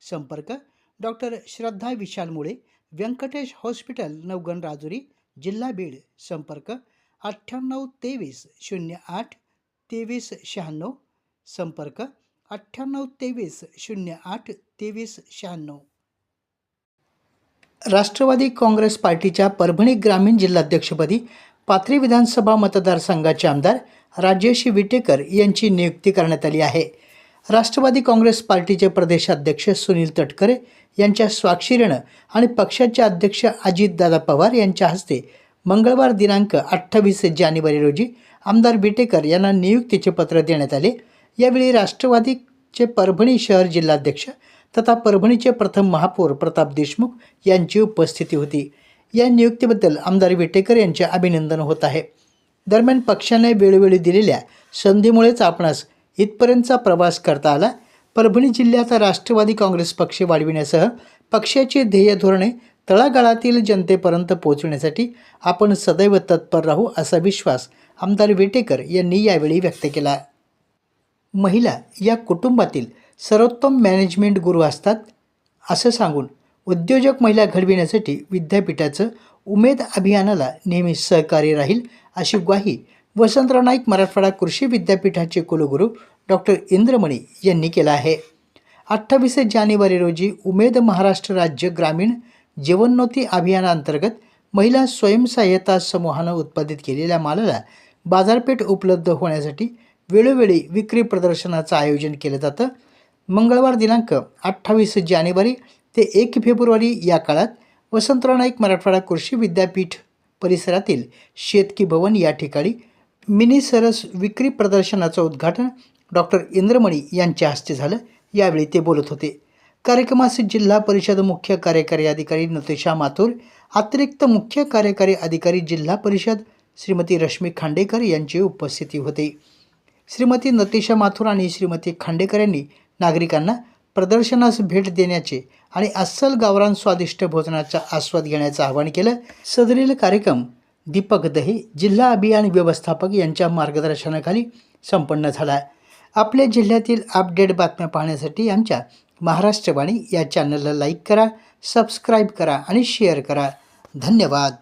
संपर्क डॉक्टर श्रद्धा विशाल मुळे व्यंकटेश हॉस्पिटल नवगण राजुरी जिल्हा बीड. संपर्क अठ्ठ्याण्णव तेवीस शून्य आठ तेवीस शहाण्णव. संपर्क अठ्ठ्याण्णव तेवीस शून्य आठ तेवीस शहाण्णव. राष्ट्रवादी काँग्रेस पार्टीच्या परभणी ग्रामीण जिल्हाध्यक्षपदी पाथरी विधानसभा मतदारसंघाचे आमदार राजेश विटेकर यांची नियुक्ती करण्यात आली आहे. राष्ट्रवादी काँग्रेस पार्टीचे प्रदेशाध्यक्ष सुनील तटकरे यांच्या स्वाक्षरीनं आणि पक्षाचे अध्यक्ष अजितदादा पवार यांच्या हस्ते मंगळवार दिनांक अठ्ठावीस जानेवारी रोजी आमदार बिटेकर यांना नियुक्तीचे पत्र देण्यात आले. यावेळी राष्ट्रवादीचे परभणी शहर जिल्हाध्यक्ष तथा परभणीचे प्रथम महापौर प्रताप देशमुख यांची उपस्थिती होती. या नियुक्तीबद्दल आमदार विटेकर यांचे अभिनंदन होत आहे. दरम्यान पक्षाने वेळोवेळी दिलेल्या संधीमुळेच आपणास इथपर्यंतचा प्रवास करता आला. परभणी जिल्ह्यात राष्ट्रवादी काँग्रेस पक्ष वाढविण्यासह पक्षाची ध्येय धोरणे तळागाळातील जनतेपर्यंत पोहोचवण्यासाठी आपण सदैव तत्पर राहू असा विश्वास आमदार विटेकर यांनी यावेळी व्यक्त केला. महिला या कुटुंबातील सर्वोत्तम मॅनेजमेंट गुरु असतात असं सांगून उद्योजक महिला घडविण्यासाठी विद्यापीठाचं उमेद अभियानाला नेहमी सहकार्य राहील अशी ग्वाही वसंतराव नाईक मराठवाडा कृषी विद्यापीठाचे कुलगुरू डॉक्टर इंद्रमणी यांनी केला आहे. अठ्ठावीस जानेवारी रोजी उमेद महाराष्ट्र राज्य ग्रामीण जीवनोन्नती अभियानांतर्गत महिला स्वयंसहाय्यता समूहानं उत्पादित केलेल्या मालाला बाजारपेठ उपलब्ध होण्यासाठी वेळोवेळी विक्री प्रदर्शनाचं आयोजन केलं जातं. मंगळवार दिनांक अठ्ठावीस जानेवारी ते एक फेब्रुवारी या काळात वसंतराव नाईक मराठवाडा कृषी विद्यापीठ परिसरातील शेतकी भवन या ठिकाणी मिनी सरस विक्री प्रदर्शनाचं उद्घाटन डॉक्टर इंद्रमणी यांच्या हस्ते झालं. यावेळी ते बोलत होते. कार्यक्रमास जिल्हा परिषद मुख्य कार्यकारी अधिकारी नतेशा माथुर अतिरिक्त मुख्य कार्यकारी अधिकारी जिल्हा परिषद श्रीमती रश्मी खांडेकर यांची उपस्थिती होती. श्रीमती नतेशा माथुर आणि श्रीमती खांडेकर यांनी नागरिकांना प्रदर्शनास भेट देण्याचे आणि अस्सल गावरान स्वादिष्ट भोजनाचा आस्वाद घेण्याचं आवाहन केलं. सदरील कार्यक्रम दीपक दहे जिल्हा अभियान व्यवस्थापक यांच्या मार्गदर्शनाखाली संपन्न झाला आपल्या जिल्ह्यातील अपडेट बातम्या पाहण्यासाठी आमच्या महाराष्ट्रवाणी या चॅनलला लाईक करा सबस्क्राईब करा आणि शेअर करा. धन्यवाद.